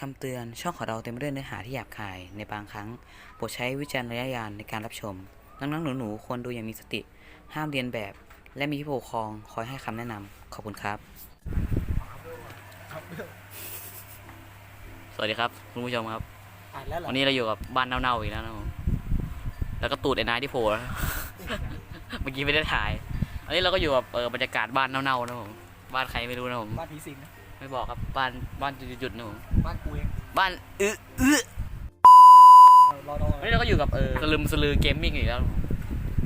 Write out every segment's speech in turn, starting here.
คำเตือนช่องของเราเต็มไปด้วยเนื้อหาที่หยาบคายในบางครั้ง โปรดใช้วิจารณญาณในการรับชมน้องๆหนูๆควรดูอย่างมีสติ ห้ามเรียนแบบ และมีผู้ปกครองคอยให้คำแนะนำขอบคุณครับ สวัสดีครับ คุณผู้ชมครับอ่านแล้วเหรอวันนี้เราอยู่กับบ้านเน่าๆอีกแล้วนะผมแล้วก็ตูดไอ้นายที่โผล่แล้วเมื่อกี้ไม่ได้ถ่าย อันนี้เราก็อยู่กับเออบรรยากาศบ้านเน่าๆนะผมบ้านใครไม่รู้นะผม บ้านผีสิงนะ ไม่บอกครับบ้านบ้านจุดๆนะผมบ้านกูเองบ้านอื้ออื้อเออรอดอวันนี้เราก็อยู่กับเออสลึมสลือเกมมิ่งอีกแล้ว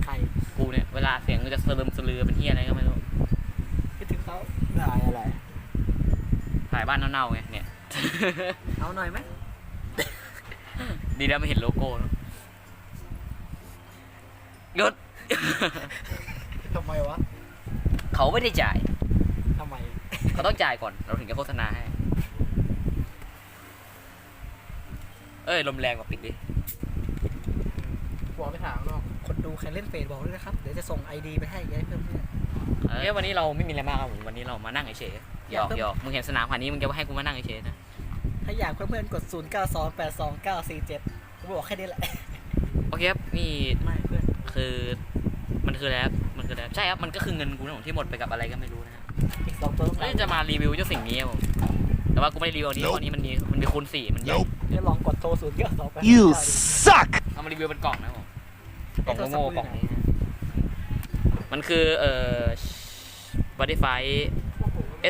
ใครกูเนี่ยเวลาเสียงก็จะสลึมสลือเป็นเฮียอะไรก็ไม่รู้คิดถึงเขาได้อะไร ถ่ายบ้านเน่าๆไงเนี่ย เอาหน่อยไหมดีแล้วไม่เห็นโลโก้นะหยุดทำไมวะ เขาไม่ได้จ่ายทำไม เขาต้องจ่ายก่อนเราถึงจะโฆษณาให้ เอ้ยลมแรงกว่าปิดดิหัวไปถามเนาะคนดูใครเล่นเฟซบอกด้วยนะครับ เดี๋ยวจะส่งไอดีไปให้แกเพิ่มเพื่อนเอ้ยวันนี้เราไม่มีอะไรมากครับผมวันนี้เรามานั่งเฉยๆหยอกอยากหยอกมึงเห็นสนามขนาดนี้มึงจะให้กูมานั่งเฉยๆนะถ้าอยากเพื่อนๆกด 0 9 2 8 2 9 4 7ผมบอกแค่นี้แหละ โอเคครับนี่ไม่เพื่อนคือมันคืออะไรครับมันคืออะไรใช่ครับ มันก็คือเงินกูนะผมที่หมดไปกับอะไรก็ไม่รู้นะฮะ อีกสองตัวต้องเอ้ยจะมารีวิวเจ้าสิ่งนี้ครับผมแต่ว่ากูไม่ได้รีวิวอันนี้เพราะอันนี้มันมีมันมีคูณสี่มันใหญ่เดี๋ยวลองกดโทร0 9 2 8 You suck! เอามารีวิวเป็นกล่องนะครับผมกล่องโง่ๆกล่องนี้นะมันคือเอ่อ Spotify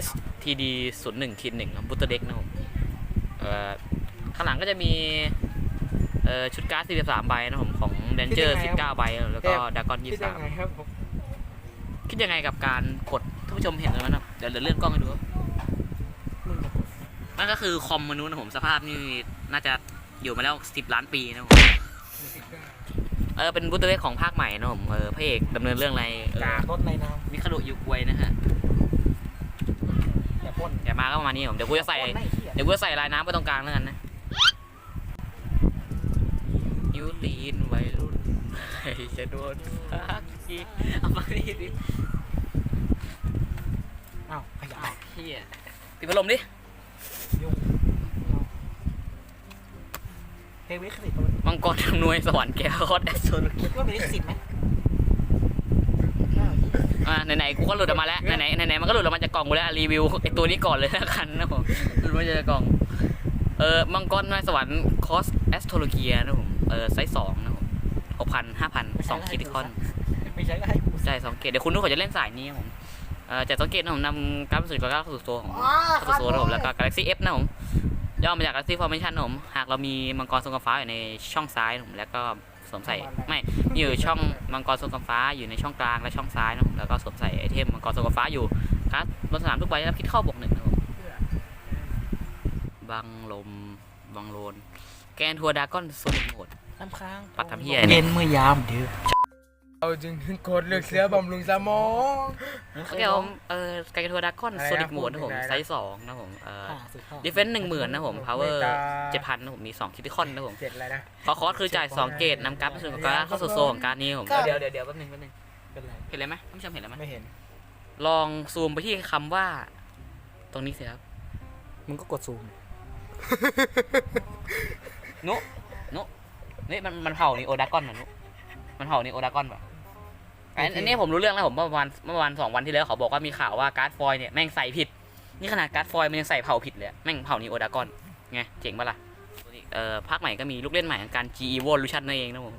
STD 0 1คิดหนึ่งบูตเตอร์เด็กนะครับผมเอ่อข้างหลังก็จะมีเอ่อชุดการ์ด43 ใบนะครับผมของ Danger 19 ใบ แล้วก็ดากอนคิดยังไง23 ครับผมคิดยังไงกับการกดท่านผู้ชมเห็นแล้วนะครับเดี๋ยวเดี๋ยวเลื่อนกล้องให้ดูครับมึงบอกนั่นก็คือคอมมนุษย์นะผมสภาพนี่น่าจะอยู่มาแล้ว10ล้านปีนะผมเออเป็นบูตเตอร์เด็กของภาคใหม่นะผมเออพระเอกดำเนินเรื่องอะไรเออจากรถในน้มิคารุยูกวยนะฮะำอย่าพ่นอย่ามาก็ประมาณนี้ผมเดี๋ยวกูจะใส่ พ่นไม่เหี้ยเดี๋ยวกูจะใส่ลายน้ำไปตรงกลางแล้วกันนะยูตีนวัยรุ่นใครจะโดนพักทีเอามาดิดิ อ้าวขยะเฮียปิดพัดลมดิยุ่งเอาเฮวิคลิปมันมังกรทำนวยสวรรค์แก้วคอดแอสโซนคิดว่ามีลิขสิทธิ์ไหมอ่าไหนๆกูก็หลุดออกมาแล้วไหนๆไหนๆมันก็หลุดออกมาจากกล่องกูแล้วรีวิวไอตัวนี้ก่อนเลยแล้วกันนะผมหลุดมาจากกล่องเออมังกรทำนวยสวรรค์คอสแอสโทโลเกียนะผมเออไซส์สองนะผมหกพันห้าพันสองคิติคอนไม่ใช่ก็ให้กูใช่สองเกตเดี๋ยวคุณนุ้เขาจะเล่นสายนี้ครับผมเอ่อ จากสองเกตนะผมนำการสุดก็เข้าสู่ตัวของเข้าสู่ตัวนะผมแล้วก็ Galaxy F นะผมย่อมาจาก Galaxy Formation นะผมหากเรามีมังกรทรงกำฟ้าอยู่ในช่องซ้ายนะผมแล้วก็สวมใส่ไม่มีอยู่ช่องมังกรทรงกำฟ้าอยู่ในช่องกลางและช่องซ้ายนะผมแล้วก็สวมใส่ไอเทมมังกรทรงกำฟ้าอยู่ครับบนสนามทุกใบได้รับคิดเข้าบวกหนึ่งนะผมบังลมบังโลนแกนทัวร์ดากอนโซนิกโหมดน้ำค้างปัดทำเหี้ยเนี่ยเย็นเมื่อยามดึก เอาจึงกดเลือกเสือบำรุงสมอง โอเคผมเออแกนทัวร์ดากอนอะไรนะโซนิกโหมดนะผมพูดถึงไหนนะไซส์สองนะผมเอ่อห้าสิบห้าดิเฟนซ์หนึ่งหมื่นนะผมพาวเวอร์เมกาเจ็ดพันนะผมมีสองคิติคอนนะผมเจ็ดอะไรนะ คอคอสคือจ่ายสองเกตนำการ์ดไปสู่การดเข้าสู่โซนของการดนี้ผมเดี๋ยวเดี๋ยวเดี๋ยวแป๊บนึงแป๊บนึงเป็นไรเห็นอะไรไหมท่านผู้ชมเห็นอะไรไหมไม่เห็นลองซูมไปที่คำว่า ตรงนี้สิครับมึงก็กดซูมนุนุนี่มันมันเผานี่โอดากอนนะนุมันเผานี่โอดากอนป่ะ อันอันนี้ผมรู้เรื่องแล้วผมเมื่อวันเมื่อวันสองวันที่แล้วเขาบอกว่ามีข่าวว่าการ์ดฟอยล์เนี่ยแม่งใส่ผิด นี่ขนาดการ์ดฟอยล์มันยังใส่เผาผิดเลยอะแม่งเผานี่โอดากอนไงเจ๋งปะล่ะเอ่อภาคใหม่ก็มีลูกเล่นใหม่ของการ G Evolution นั่นเองนะผม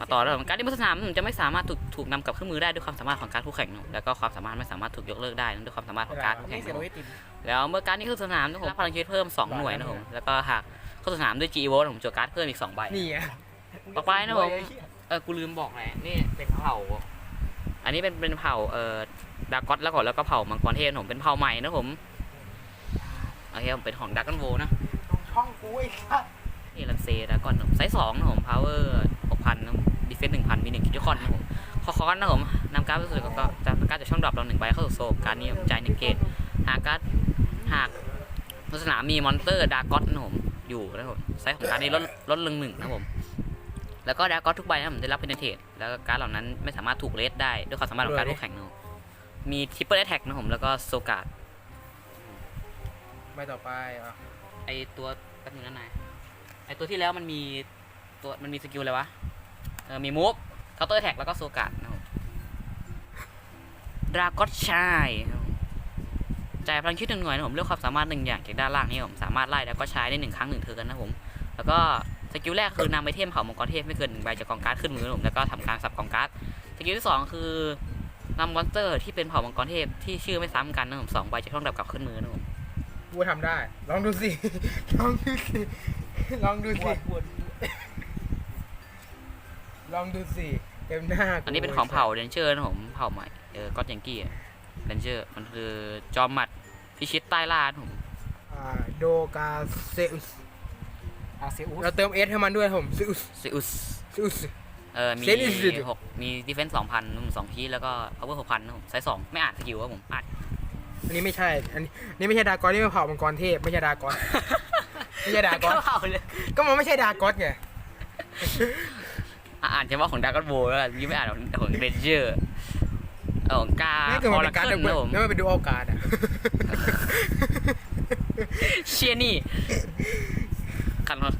มาต่อแล้วผมการที่บนสนามผมจะไม่สามารถถูกถูกนำกลับเครื่องมือได้ด้วยความสามารถของการดคู่แข่งนะครับแล้วก็ความสามารถไม่สามารถถูกยกเลิกได้นะด้วยความสามารถของการดคู่แข่นี่งเสียนะโรยติมแล้วเมื่อการดนี้เข้าสนามนะผมรับพลังชีวิตเพิ่ม 2 หน่วยนะผมแล้วก็หากเข้าสนามด้วย G Evo ผมจัวการ์ดเพิ่มอีก2ใบนี่ไงต่อไปนะผม เออกูลืมบอกแหละนี่เป็นเผ่า อันนี้เป็นเป็นเผ่าเอ่อดากอตแล้วก่อนแล้วก็เผ่ามังกรเทพนะผมเป็นเผ่าใหม่นะผมโอเคผมเป็นของดักกันโวนะช่องกูไอ้สัสนี่ลันเซดากอนไซส์สองนะผมพาวเวอร์หกพันนะดิเฟนหนึ่งพันมีหนึ่งคิดคอนนะผมคอคอนนะผมนำการ์ดไปสู่ก็จะการ์ดจากช่องดรอปเราหนึ่งใบเข้าสู่โซลการดนี้ผมจ่ายหนึ่งเกตหากการ์ดหากบนสนามมีมอนเตอร์ดากอตนะผมอยู่นะผมไซส์ของการ์ดนี้ลดลดลงหนึ่งนะผม แล้วก็ดากอตทุกใบนะผมได้รับเพนเทตแล้วก็การ์ดเหล่านั้นไม่สามารถถูกเลสได้ด้วยความสามารถของการดคู่แข่งนะผมมีทริปเปิลแอทแทกนะผมแล้วก็โซการ์ดไปต่อไปอะไอตัวแป๊บนึงนะนายไอตัวที่แล้วมันมีตัวมันมีสกิลอะไรวะเออมีมูฟเคาน์เตอร์แท็กแล้วก็โซกัดนะครับดราก้อนชายจ่ายพลังคิดหนึ่งหน่วยนะผมเลือกความสามารถหนึ่งอย่างจากด้านล่างนี่ผมสามารถไล่ดราก้อนชายได้หนึ่งครั้งหนึ่งเทิร์นนะผม แล้วก็ สกิลแรกคือนำไอเทมเผ่ามังกรเทพไม่เกินหนึ่งใบจากกองการ์ดขึ้นมือนะผมแล้วก็ทำการสับกองการ์ดสกิลที่สองคือนำมอนสเตอร์ที่เป็นเผ่ามังกรเทพที่ชื่อไม่ซ้ำกันนะผมสองใบจากช่องดับกลับขึ้นมือนะผมกูทำได้ ลองดูสิ ลองดูสิ ลองดูสิ ลองดูสิเต็มหน้ากูอันนี้เป็นของเผ่าเรนเจอร์นะผมเผ่าใหม่เออก็อตยังกี้เรนเจอร์มันคือจอมหมัดพิชิตใต้ล่านะผมอ่าโดกาเซอุส อาเซอุสเราเติมเอสให้มันด้วยผมซิอุสซิอุสซิอุส เออ มีเซนิสหกมีดีเฟนส์สองพันสองพีแล้วก็พาวเวอร์หกพันนะผมไซส์สองไม่อ่านสกิลครับผมอ่านอันนี้ไม่ใช่ อันนี้นี่ไม่ใช่ดากอนนี่เป็นเผ่ามังกรเทพไม่ใช่ดากอน ไม่ใช่ดากอนเผ่าเลยก็มันไม่ใช่ดากอนไง อะอ่านเฉพาะของดากอนโบแล้วกันยี่ไม่อ่านของของเรนเจอร์ของกานี่คือพมัอนลเป็นการเคิลนะผมนี่มันเป็นดูอัลการ์ดอะเชียนี่ กันมา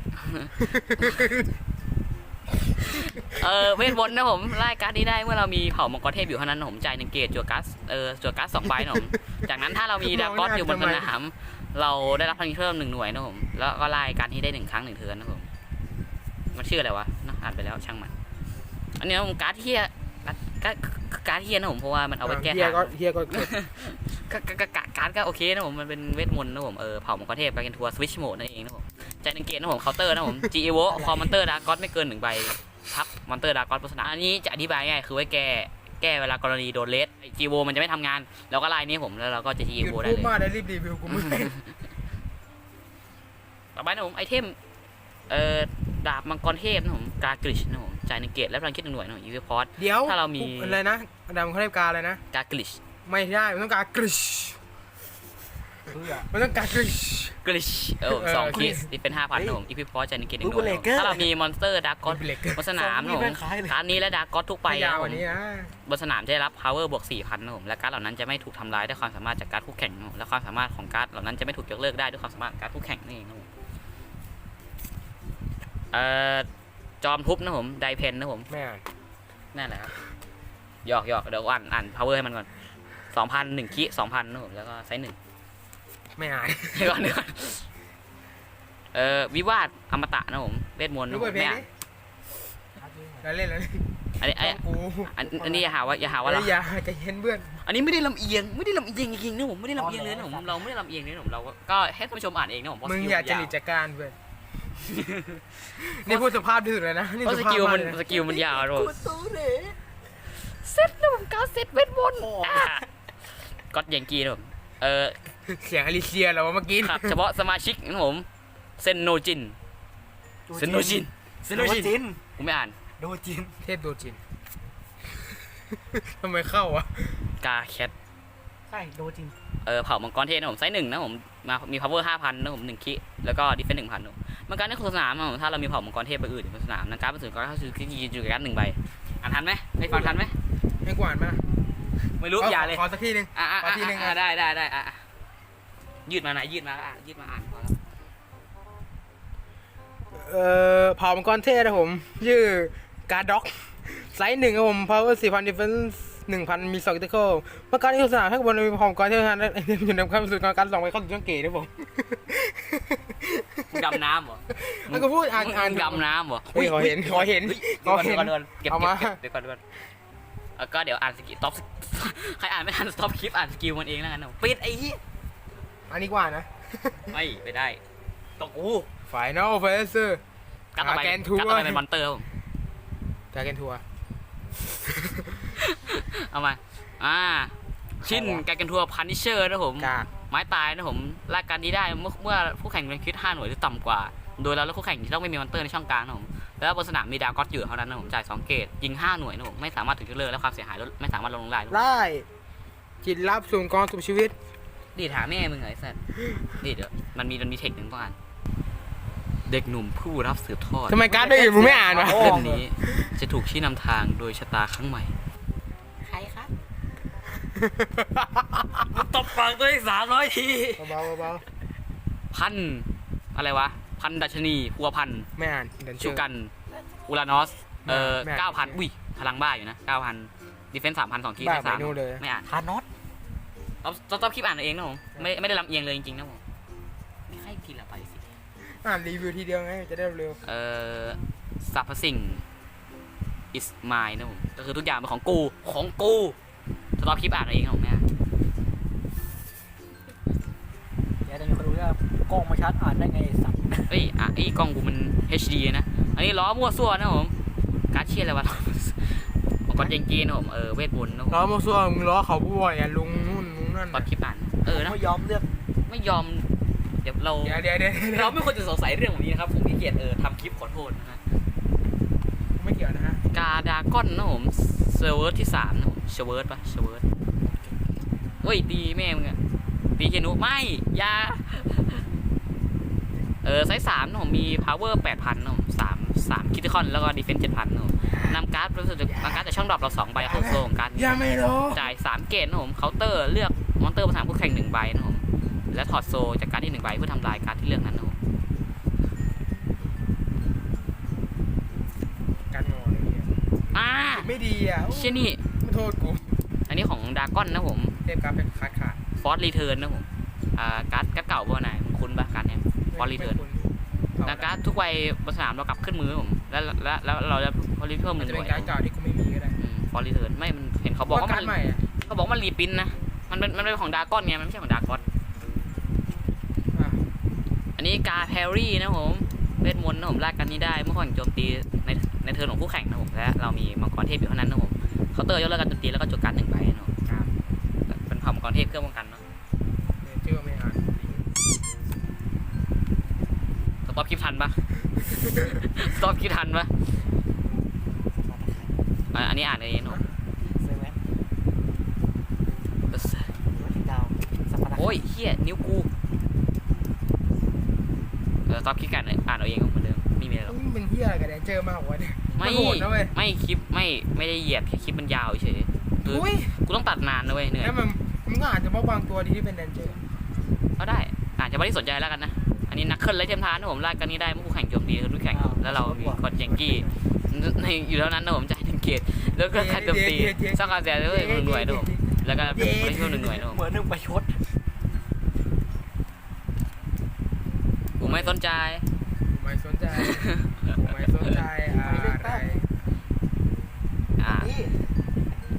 เออเวทมนต์นะผมไล่การ์ดนี้ได้เมื่อเรามีเผ่ามังกรเทพอยู่เท่านั้นนะผมจ่ายหนึ่งเกตจั่วการ์ดเออจั่วการ์ดสองใบนะผมจากนั้นถ้าเรามีดากอนอยู่บนสนามเราได้รับพลังเพิ่มหนึ่งหน่วยนะผมแล้วก็ไล่การที่ได้หนึ่งครั้งหนึ่งเทิร์นนะผมมันชื่ออะไรวะนะอ่านไปแล้วช่างมัน อันนี้นะผมการ์ดเฮียการ์ดการ์ดการ์ดเฮียนะผมเพราะว่ามันเอาไว้แก้เฮียทางก็เฮียก็ก็ก็ก็ก็การ์ดก็โอเคนะผมมันเป็นเวทมนต์นะผมเออเผ่ามังกรเทพไปกันทัวร์สวิชโหมดนั่นเองนะผม ใจหนึ่งเกตนะผมเคาน์เตอร์นะผม G E V O คอมมอนเตอร์ดากอนไม่เกินหนึ่งใบทับมอนเตอร์ดากอนบนสนามอันนี้จะอธิบายง่ายคือไว้แก้แก้เวลากรณีโดนเลส G E V O มันจะไม่ทำงาน แล้วก็ไล่นี้ผมแล้วเราก็จะ G ห E ยุด V O ได้พูดเลย มากได้รีบรีวิวกูไม่ต่อไปนะผมไอเทมเอ่อดาบมังกรเทพนะผมกากริชนะผมจ่ายหนึ่งเกตและพลังคิดหนึ่งหน่วยนะผมยูเวพอร์ต เดี๋ยวถ้าเรามี อะไรนะดำเขาเรียกกาอะไรนะ กากริชไม่ได้มันต้องการกริชเพื่อ มันต้องการกริชกริชเออเออสองกริคิชสเป็นห้าพันนะผมอีพีพอร์ตจ่ายหนึ่งเกตหนึ่งหน่บูวยเบนะเลผมเกอร์ถ้าเรามีมอนสเตอร์ดากอนเบลกบนสนามนะผมไม่คล้ายเลยการดนี้และดากอนทุกใบไปยาวนะผกว่ามนี้นะบนสนามจะได้รับ power บวก4,000นะผมและการ์ดเหล่านั้นจะไม่ถูกทำลายด้วยความสามารถจากการดคู่แข่งนะผมและความสามารถของการ์ดเหล่านั้นจะไม่ถูกยกเลิกได้ด้วยความสามารถของการดคู่แข่งนั่นเองนะผมเอ่อจอมทุบนะผมไดเพนนะผมไม่อ่านนั่นแหละครับหยอกหยอกเดี๋ยวอ่านอ่าน power ให้มันก่อนสองพันหนึ่งคิสองพันนะผมแล้วก็ไซส์หนึ่ง ไม่อ่านเดี๋ยวก่อนเดี๋ยวก่อนเอ่อวิวาทอมตะนะผมเวทมนต์รู้นะผเปิดมเพลไม่งอ่านดิเราเล่นแล้วอันนี้อันนี้กูอันอันนี้อย่าหาว่าอย่าหาว่าเรา อย่าใจเย็นเพื่อนอันนี้ไม่ได้ลำเอียงไม่ได้ลำเอียงจริงๆนะผมไม่ได้ลำเอียงเลยนะผมเราไม่ได้ลำเอียงเลยนะผมเราก็ก็ให้ท่านผู้ชมอ่านเองนะผมเพราะมึงสกิลอย่าจวริตจักการเพื่อนนี่พูดสุภาพที่สุดเลยนะนี่เพราะสุสภาพกิลมามักนเลยนะสกิลมันยาวนะผมตูเล่เซตนะผมการเซตเวทมนต์อะก็อตยังกีนะผมเออ เสียงอลิเซียเหรอวะเมื่อกี้ครับเฉพาะสมาชิกนะผมเซนโนจินเซนโนจินเซนโดโนจินจินกูไม่อ่านโดจินเทพโดจินทำไมเข้าวะกาแคทใช่โดจินเออเผ่ามังกรเทศนะผมไซส์หนึ่งนะผมมามี power ห้าพันนะผมหนึ่งคิแล้วก็ดิเฟนหนึ่งพันนะผมมันการในโฆษณามนะผมถ้าเรามีเผ่ามังกรเทพไปอื่นในสนามนะการเป็นสื่อก็เข้าสู่ที่ยืนอยู่กับการหนึ่งใบอ่านทันไหมไม่ฟังทันไหมให้กวาดมาไม่รู้อย่าเลยขอสักทีหนึงอะอะขอทีหนึ่งอะอะได้ได้ได้อะอะ ยืดมาหน่อยยืดมาอะยืดมาอ่านพอแล้วเอ่อเผ่ามังกรเทศนะผมชื่อการด็อกไซส์หนึ่งครับผม power สี่พัน defense หนึ่งพันมีสองติเคิลเมื่อการที่โฆษณาถ้าบนมีเผ่ามังกรเทศนั้นอยู่ในความสุดของการส่องไปเข้าถึงช่องเกตนะผมมึงดำน้ำเหรอมันก็พูดอ่านอ่านดำน้ำเหรอเฮ้ยขอเห็นขอเห็นฮ้ยขอเห็นเดี๋ยวก่อนเดี๋ยวก่อนเอามาเก็บเก็บเดี๋ยวก่อนเดี๋ยวก่อนแล้วก็เดี๋ยวอ่านสกิลต็อปใครอ่านไม่ทันสต็อปคลิปอ่านสกิลมันเองแล้วกันนะปิดไอ้ อันนี้กว่านะ ไม่ไม่ได้ตกอู้ Final Fantasy การต่อไปหาแกนทัวร์ การต่อไปเป็นมอนเตอร์ครับผมดาเกนทัวร์ เอามา อ่า ชินการกันทัวร์พันนิเชอร์นะผม กากไม้ตายนะผมรายการนี้ได้เมื่อเมื่อผู้แข่งเป็นคิด5หน่วยหรือต่ำกว่า โดยแล้วแล้วคู่แข่งจะต้องไม่มีมอนเตอร์ในช่องกลางนะผม แล้วบนสนามมีดาวก็อตอยู่เท่านั้นนะผมจ่าย2เกตยิง5หน่วยนะผมไม่สามารถถึงจุดเลิกและความเสียหายลดไม่สามารถลดลงได้นะผมไล่จิตลับสู่กองสุบชีวิต ดีถามแม่มึงเหรอไอ้สัสดีเดี๋ยวมันมีมันมีเทคหนึ่งต้องอ่านเด็กหนุ่มผู้รับสืบทอดทำไมการ์ดไม่อื่นมึงไม่อ่านวะ เล่มนี้จะถูกชี้นำทางโดยชะตาครั้งใหม่ ใครครับตบปากตัวเองสามร้อยทีเบาๆเบาพันอะไรวะ พันดัชนีพัวพันไม่อ่านเดินชูชื่อ กันอุรานอสเอ่อไม่อ่านเก้าพันอุ้ยพลังบ้าอยู่นะเก้าพันดิเฟนส์สามพันสองคีบ้าได้ไปสามนู่นเลย ไม่อ่าน ทานอส เราเราต้องคลิปอ่านเอาเองนะผมไม่ไม่ได้ลำเอียงเลยจริงๆนะผมไม่ให้ทีละไปสิ อ่านรีวิวทีเดียวไงจะได้เร็วเอ่อสรรพสิ่ง is mine นะผมก็คือทุกอย่างเป็นของกูของกูจะต้องคลิปอ่านเอาเองนะผมเนี่ยเดี๋ยวจะมีคนรู้ว่ากล้องมาชัดอ่านได้ไงไอ้สัตว์เอ้ยอะไอ้กล้องกูมัน HD นะอันนี้ล้อมั่วซั่วนะผมการดเชียร์อะไรวะของกอนเจงกีนะผมเออเวทมนต์นะผมล้อมาซัวมึงล้อเขาผู้บ่อยอะลุง นู่นลุงนั่นตอนคลิปอ่านเออนะไม่ยอมเลือกไม่ยอม เดี๋ยวเราเดี๋ยวเดี๋ยวเดี๋ยวเดี๋ยวเราไม่ควรจะสงสัยเรื่องแบบนี้นะครับ ผมขี้เกียจเออทำคลิปขอโทษนะฮะไม่เกี่ยวนะฮะกาดากอนนะผมเซอร์เวิร์สที่สามนะผมเชเวิร์สปะเชเวิร์สเฮ้ยตีแม่มึงอะตีเจนุไม่อยาเออไซส์สามนะผมมี power แปดพันนะผมสามสามคิติคอนแล้วก็ดีเฟนส์เจ็ดพันนะผมนำการ์ดรู้สึกจะนำการ์ดจากช่องดรอปเราสองใบเข้าโซ่ของการ์ดนี้ยังไม่รู้จ่ายสามเกตนะผมเคาน์เตอร์เลือกมอน เตอร์ภาษามคู่แข่งหนึ่งใบนะผมและถอดโซจากการ์ดที่หนึ่งใบเพื่อทำลายการ์ดที่เลือกนั้นนะผมการงอเลยเนี่ยอ่าไม่ดีอะโอ้เชี่ยนี่ไม่โทษกูอันนี้ของดากอนนะผม เทพกราฟเป็นขาดขาดฟอร์ e รีเทิร์นนะผม อ่า การ์ดการ์ดเก่าป่ะนายคุณปะการ์ดเนี้ย Fort Return แล้วการ์ดทุกวัยบนสนามเรากลับขึ้นมือผมแล้วแล้วแล้วเราจะพอรีเพิ่มหมันนึ่งจะหเป็น่วยนการ์ดเก่าที่กูไม่มีก็ได้ฟอร์ e รีเทิร์นไม่ มันเห็นเขาบอกว่าว่ามัการ์นดใหม่อะเขาบอกว่ามันรีปรินท์นะ มันเป็นมันเป็นของดากอนไงมันไม่ใช่ของดากอนอะอันนี้กาแพรรี่นะผมเวทมนต์นะผมลากกันนี้ได้เมื่อก่อนโจมตีในในเทิร์นของคู่แข่งนะผมและเรามีมังกรเทพอยู่เท่านั้นนะผมเคาน์เตอร์ยกเลิกการโจมตีแล้วก็จดการ์ดหนึ่งใบนะผมครับเป็นเผ่ามังกรเทพเครื่องป้องกันเนาะเนี่ยชื่อไม่อ่านสต็อปคลิปทันปะสต็อปคลิปทันปะอะอันนี้อ่านในนี้เนาะ เซเว่นดาวสัปดาห์ โอ้ ยเฮียนิ้วกูเออสต็อปคลิปกันอ่านเอาเองก็เหมือนเดิมไม่มีอะไรหรอกมึงเป็นเฮียอะไรกับแดนเจอร์มากกว่าเนี่ยไม่มันโหดนะเว้ยไม่คลิปไม่ไม่ได้เหยียดแค่คลิปมันยาวเฉยคืออุ้ยกูต้องตัดนานนะเว้ยเหนื่อยแล้วมันมึงก็อาจจะว่าบางตัวดีที่เป็นแดนเจอร์ก็ได้อ่านจะไม่ได้สนใจแล้วกันนะ อันนี้นักเคลื่อนไรเทียมทานนะผมลากกันนี้ได้เมื่อคู่แข่งโจมตีคือคู่แข่งแล้วเรามีคอนเจงกี้ในอยู่แล้วนั้นนะผมจ่ายหนึ่งเกตแล้วก็การโจมตีสร้างการเสียด้วยหนึ่งหน่วยนะผมแล้วก็เป็นไม่ช่วยหนึ่งหน่วยนะผมเหมือนหนึ่งประชด กู ไม่สนใจผมไม่สนใจผมไม่สนใจอะไรอ่านี่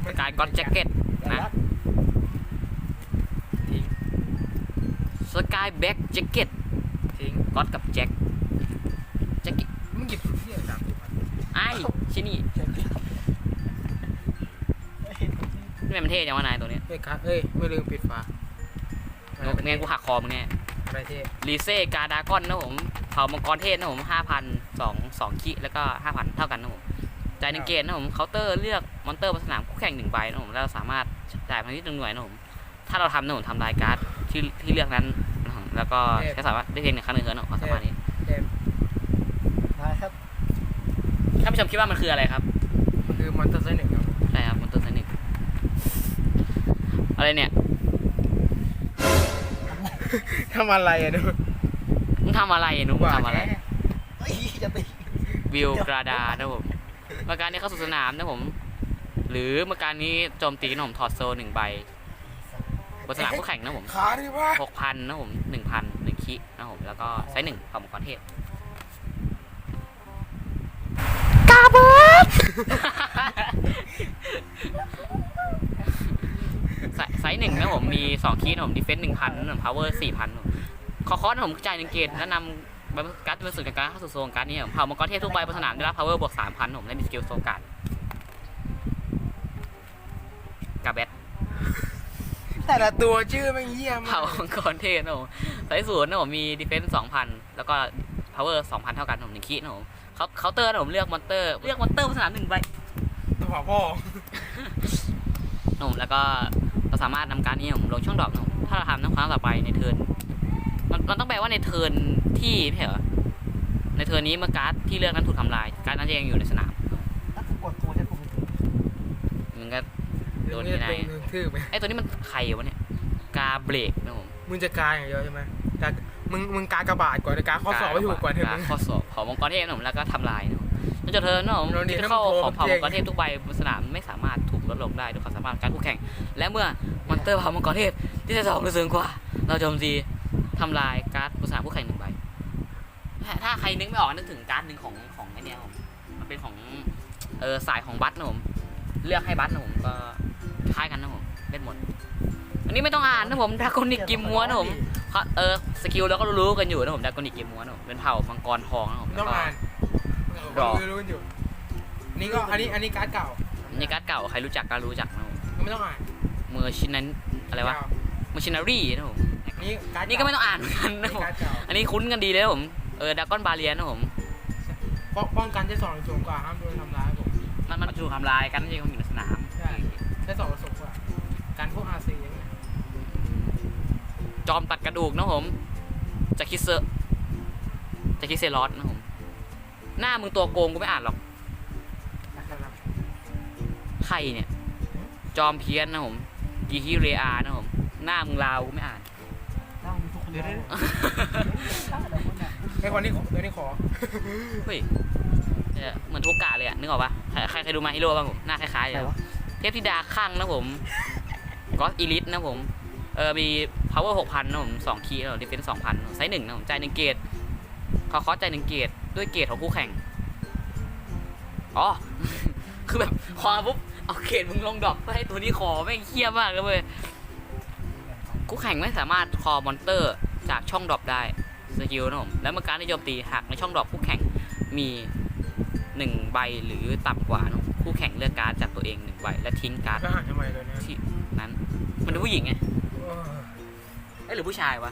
สกายก็อตแจ็คเก็ตนะทิ้งสกายแบ็กแจ็คเก็ตทิ้งก็อตกับแจ็คแจ็คเก็ตมึงหยิบเฮียสามสิบพันไอ้ชินี่นี่มันเท่จังวะนายตัวเนี้ยเอ้ยครับเอ้ยไม่ลืมปิดฝางั้นงั้นกูหักคอมึงแน่ อะไรเท่รีเซ่กาดากอนนะผมเผ่ามังกรเทศนะผมห้าพันสองสองคิแล้วก็ห้าพันเท่ากันนะผมจ่ายหนึ่งเกตนะผมเคาน์เตอร์เลือกมอนเตอร์บนสนามคู่แข่งหนึ่งใบนะผมแล้วเราสามารถจ่ายพลังที่หนึ่งหน่วยนะผมถ้าเราทำนะผมทำลายการ์ดที่ที่เลือกนั้นนะผมแล้วก็แค่สามารถได้เพียงหนึ่งครั้งหนึ่งเท่านั้นของความสามารถนี้เต็มนะครับท่านผู้ชมคิดว่ามันคืออะไรครับมันคือมอนเตอร์ไซหนึ่งครับใช่ครับมอนเตอร์ไซนิกอะไรเนี่ย ทำอะไรอะดูมึงทำอะไรนุ๊กมึงทำอะไร เฮ้ยจะตีวิวกราดานะผมเมื่อการนี้เข้าสู่สนามนะผม หรือเมื่อการนี้โจมตีนะผมถอดโซหนึ่งใบบนสนามคู่แข่งนะผมขาดิวะหกพันนะผมหนึ่งพันหนึ่งคินะผมแล้วก็ไซส์หนึ่งของมังกรเทพกาเบิร์ด ไซส์หนึ่งนะผ มมีสองคีนะผมดีเฟนซ์หนึ่งพันนะผมพาวเวอร์สี่พันคอคอสนะผมจ่ายหนึ่งเกตแล้วนำการ์ดเป็นสุดจากการเข้าสู่โซนการ์ดนี้ผมเผ่ามังกรเทพทุกใบบนสนามได้รับพาวเวอร์บวกสามพันผมและมีสกิลโซการ์ดกาเบตแต่ละตัวชื่อแม่งเยี่ยมเผ่ามังกรเทพนะผมไซส์ศูนย์นะผมมีดีเฟนซ์สองพันแล้วก็พาวเวอร์สองพันเท่ากันผมหนึ่งคีนะผมเขาเคาน์เตอร์นะผมเลือกมอนเตอร์เลือกมอนเตอร์บนสนามหนึ่งใบตัวพ่อนะผมแล้วก็ เราสามารถนำการนี้ผมลงช่องดรอปนะถ้าเราทำน้ำครั้งต่อไปในเทิร์นมันมันต้องแปลว่าในเทิร์นที่ไม่ใช่เหรอในเทิร์นนี้เมื่อการ์ดที่เลือกนั้นถูกทำลาย การ์ดนั้นจะยังอยู่ในสนามถ้ากูกดตัวใช่กูม่ถูกมันก็เดี๋ยวนี้เป็นมือทื่ไหมไอตัวนี้มันใครวะเนี่ยกาเบรกนะผมมึงจะกายอย่างเดียวใช่ไหมกามึงมึงกากระบาดก่อนนการข้อสอบไม่ถูกก่อนเถอะมึงข้อสอบของมังกรเทพนะผมแล้วก็ทำลายนะจนเทิร์นนะผมที่เข้าของเผ่ามังกรเทพทุกใบบนสนามไม่สามารถ ลดลงได้ด้วยความสามารถของการคู่แข่ง และเมื่อมอนเตอร์เผ่ามังกรเทพที่จะสองหรือสูงกว่า เราโจมตีทำลายการ์ดบนสนามคู่แข่งหนึ่งใบถ้าถ้าใครนึกไม่ออกนึกถึงการ์ดหนึ่งของของไอเนี้ยผมมันเป็นของเออสายของบัตนะผมเลือกให้บัตนะผมก็คล้ายกันนะผมเป็นหมดอันนี้ไม่ต้องอ่านนะผมดากอนิกกิมมัวนะผมเขาเออสกิลเราก็รู้ๆกันอยู่นะผมดากอนิกเกมม้วนนะผมเป็นเผ่ามังกรทองนะผมไม่ต้องอ่านรอรู้กันอยู่นี่ก็อันนี้อันนี้การ์ดเก่า นี่การ์ดเก่าใครรู้จักก็รู้จักนะผมไม่ต้องอ่านเมอร์ชินันอะไรวะเมอร์ชินารีนะผมนี่การ์ดนี่ก็ไม่ต้องอ่านเหมือนกันนะนี่ผมการ์ดเก่าอันนี้คุ้นกันดีเลยนะผมเออดากอนบาเลียนะผมป้องป้องกันได้สองสูงกว่าห้ามโดนทำร้ายผมมันมันถูกทำลายกันที่เขาอยู่ในสนามใช่ได้สองสูงกว่าการพวกอาซีอย่างเงี้ยจอมตัดกระดูกนะผมจะคิดเซอร์จะคิดเซรอสนะผมหน้ามึงตัวโกงกูไม่อ่านหรอกนะครับ ใครเนี่ย จอมเพี้ยนนะผมกีฮิเรอานะผมหน้ามึงลาวกูไม่อ่านเล่ามีทุกคนเลยไอ้คนนี้ขอไอ้นี่ขอเฮ้ยเนี่ยเหมือนทุกกะเลยอะนึกออกปะใครใครเคยดูมาฮิโร่บ้างผมหน้าคล้ายๆเลยอะเทพธิดาข้างนะผมก็อีลิทนะผมเออมี power 6,000นะผมสองคีย์นะผมดิเฟนส์2,000ไซส์หนึ่งนะผมจ่ายหนึ่งเกตเขาคอสจ่ายหนึ่งเกตด้วยเกตของคู่แข่งอ๋อ คือแบบคอปุ๊บ เอาเกตมึงลงดรอปเพื่อให้ตัวนี้คอไม่งเคี้ยมากเลยเว้ยคู่แข่งไม่สามารถคอมอนเตอร์จากช่องดรอปได้สกิลนะผมแล้วเมื่อการที่โจมตีหากในช่องดรอปคู่แข่งมีหนึ่งใบหรือต่ำกว่านะผมคู่แข่งเลือกการ์ดจากตัวเองหนึ่งใบและทิ้งการ์ดจะอ่านทำไมเลยเนี่ยที่นั้น มันเป็นผู้หญิงไงโอ้เอ้ยหรือผู้ชายวะ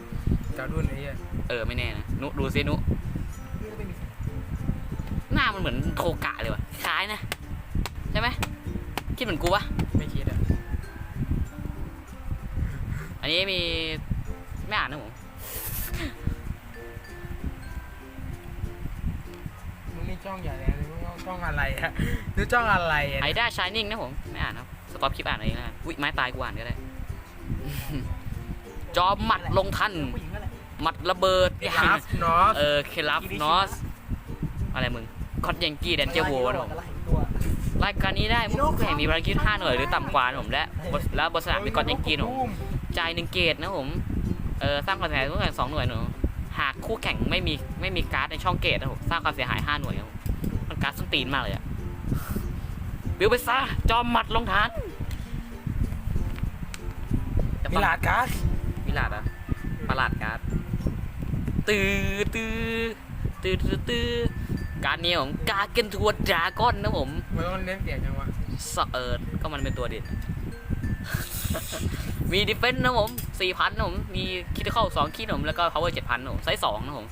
เจ้ารุ่นไอ้เหี้ยเออไม่แน่นะนุดูซินุหน้ามันเหมือนโทกะเลยวะคล้ายนะ ใช่ไหม คิดเหมือนกูวะไม่คิดอะอันนี้มีไม่อ่านนะผมมึงนี่จ้องใหญ่เลยมึงจ้องอะไรฮะนึกจ้องอะไรอะไอด้าชายนิ่งนะผมไม่อ่านครับสต็อปคลิปอ่านเอาเองนะอุ้ยไม้ตายกูอ่านก็ได้ จอมหมัดลงทันผู้หญิงก็แหละหมัดระเบิดไอ้ลาฟเนาะเออเคลับนอส อะไรมึงคอตยังกี้แดนเจอร์โวนะผมหลายตัว รายการนี้ได้เมื่อคู่แข่งมีภารกิจ5หน่วยหรือต่ำกว่านะผมและบนแล้วบนสนามมีกอนยังกี้นะผมจ่ายหนึ่งเกตนะผมเออสร้างความเสียหายคู่แข่งสองหน่วยนะผมหากคู่แข่งไม่มีไม่มีการ์ดในช่องเกตนะผมสร้างความเสียหาย5หน่วยนะผมมันการ์ดส้นตีนมากเลยอะบิวไปซะจอมหมัดลงทานมิลาดการ์ดมิลาดอะประหลาดการ์ดตื้อตื้อตื้อตื้อตื้อ การนี้ของกาเกนทัวดราก้อนนะผมมันต้องเล่นเสียงจังวะสเอิร์ดก็มันเป็นตัวเด่นมีดิเฟนส์นะผมสี่พันนะผม มีคิดเข้าสองคิดนะผม แล้วก็ power เจ็ดพันนะผมไซส์สองนะผม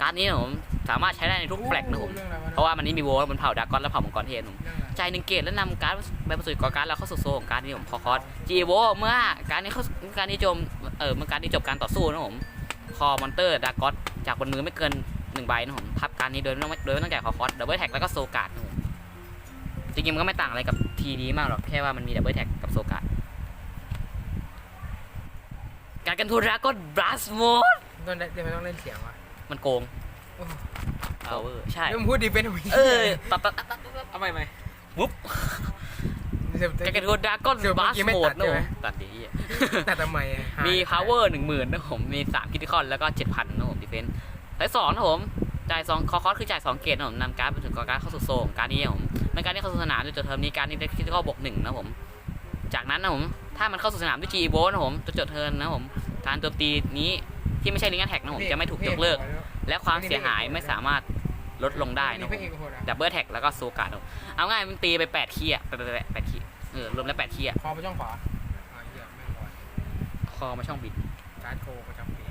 การดนี้นะผม สามารถใช้ได้ในทุกแฟลกนะผมเรื่องอะไรวะเพราะว่ามันนี่มีโวลมันเผาดากอนและเผามังกรเทพนะผมเรื่องอะไรจ่ายหนึ่งเกตแล้วนำการ์ดใบประสุกอการ์ดแล้วเข้าสู่โซของการ์ดนี้ผมคอคอสจีโวเมื่อการนี้เข้าการนี้โจมเออเมื่อการนี้จบการต่อสู้นะผม คอมอนเตอร์ดากอนจากบนมือไม่เกิน หนึ่งใบนะผมทับการนี้โดยไม่ต้องโดยไม่ต้องจ่ายคอคอสดับเบิลแท็กแล้วก็โซการ์ดนะผมจริงๆมันก็ไม่ต่างอะไรกับทีนี้มากหรอกแค่ว่ามันมีดับเบิลแท็กกับโซการ์ดการกันทูดราก้อนบลัสโมดต้องเล่นเดี๋ยวมันต้องเล่นเสียงวะมันโกงโอ้เอาเวอร์ใช่เรื่องพูดดีเป็นอะไรเออตัดตัดตัดตัดตัดเอาไปไหมวุ๊บเดี๋ยวการกันทูดราก้อนเดี๋ยวบเมื่ลัอสกี้ไม่โมตัดดนะใช่ผไหมมตัดดีอะแต่ทำไมอะหายมี power หนึ่งหมื่นนะผม มีสามคิติคอนแล้วก็เจ็ดพันนะผมดิเฟน ส์และสองนะผมจ่ายสองคอคอสคือจ่ายสองเกตนะผมนำการ์ดไปถึงกองการดเข้าสู่โซนของการดนี้นะผมในการที่เข้าสู่สนามจะจดเทอมนี้การดนี้ได้คิติคอลบวกหนึ่งนะผมจากนั้นนะผมถ้ามันเข้าสู่สนามด้วย G e v o นะผมจะจดเทิร์นนะผมการโจมตีนี้ที่ไม่ใช่ลิงก์แท็กนะผมจะไม่ถูกยกเลิก และความเสียหายไม่สามารถลดลงได้นี่นะผพระมเอกโหดอะดับเบิลแท็กแล้วก็โซการ์ดนะผมเอาง่ายมันตีไปแปดคีย์อะไปไปไปแปดคีย์เออรวมแล้วแปดคีย์อะคอไปช่องขวาอ่าเหี้ยแม่งก่อนคอมาช่องบิดการ์ดโกประจำปี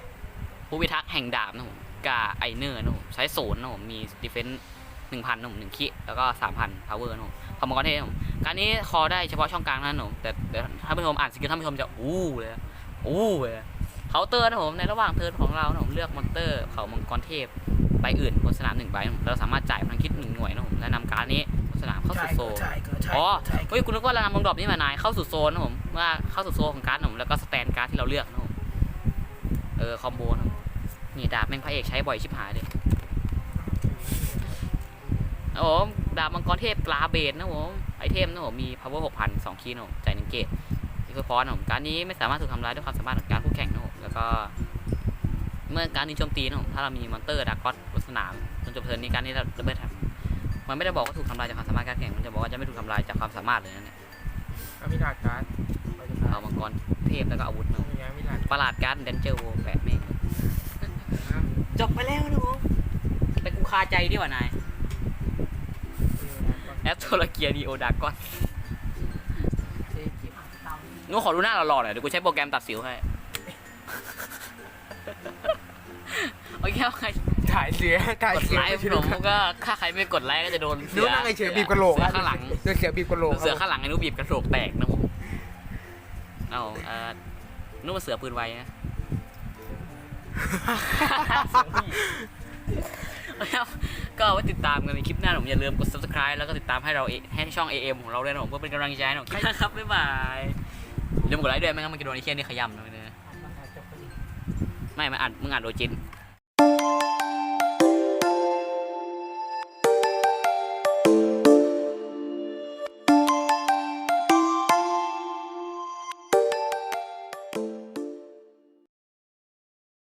ผู้พิทักษ์แห่งดาบนะผม กาไอเนอร์นะผมใช้ศูนย์นะผมมีดีเฟนซ์หนึ่งพันนะผมหนึ่งคิแล้วก็สามพันพาวเวอร์นะผมคอมมอนเทสผมการนี้คอได้เฉพาะช่องกลางเท่านั้นนะผมแต่เดี๋ยวถ้าผู้ชมอ่านสกิลท่านผู้ชมจะอู้เลยอะอู้เลยอะเคาน์เตอร์นะผมในระหว่างเทิร์นของเรานะผมเลือกมอนเตอร์เขามังกรเทพใบอื่นบนสนามหนึ่งใบนะผมเราสามารถจ่ายพลังคิดหนึ่งหน่วยนะผมและนำการดนี้บนสนามเข้าสู่โซนใช่ก็ใช่อ๋อใช่เฮ้ยคุณนึกว่าเรานำมงดรอปนี่มานายเข้าสู่โซนนะผมเมื่อเข้าสู่โซนของการ์ดนะผมแล้วก็สแตนการ์ดที่เราเลือกนะผมเออคอมโบนะผม นี่ดาบแม่งพระเอกใช้บ่อยชิบหายเลยโอ้ผมดาบมังกรเทพกลาเบดนะผมไอเทมนะผมมี power 6,000 2คีย์นะผมใจหนึ่งเกตนี่คือฟอนต์นะผมการนี้ไม่สามารถถูกทำลายด้วยความสามารถของการคู่แข่งนะผมแล้วก็ เมื่อการนี้โจมตีนะผมถ้าเรามีมอนเตอร์ดากอสบนสนามจนจบเทิร์นนี้การนี้เราระเบิดครับมันไม่ได้บอกว่าถูกทำลายจากความสามารถการแข่งมันจะบอกว่าจะไม่ถูกทำลายจากความสามารถเลยนะเนี่ยก็มีดาดการ์ดเราจะเอามังกรเทพแล้วก็อาวุธนะผมมีไงมีดาดประหลาดการ์ดเดนเจอร์โวแฝดเม งจบไปแล้วนะผมแต่กูคาใจดีกว่านายแอสโทรเกียดีโอดากอนเจ๊กิบนูขอดูหน้าเราหล่อๆหน่อยเดี๋ยวกูใช้โปรแกรมตัดสิวให้โอเคครับใครถ่ายเสือถ่ายกดเสือไลค์ผมก็ถ้าใครไม่กดไลค์ก็จะโดนเสืนู้นนั่งเฉยๆบีบกระโหลกเสือข้างหลังเสือเสือบีบกระโหลกเสือข้างหลังไอ้นู้บีบกระโหลกแตกนะผมเอาเอ่อนู้นมันเสือปืนไวนะครับ ก็เอาไว้ติดตามกันในคลิปหน้าผมอย่าลืมกด subscribe แล้วก็ติดตามให้เราเอให้ช่อง AM ของเราด้วยนะผมเพื่อเป็นกำลังใจให้ผมครับ บ๊ายบายอย่าลืมกดไลค์ด้วยไม่งั้นมันจะโดนไอ้เคียนี่ขยำนะไม่ได้ไม่มันอัดมึงอัดโดนจิน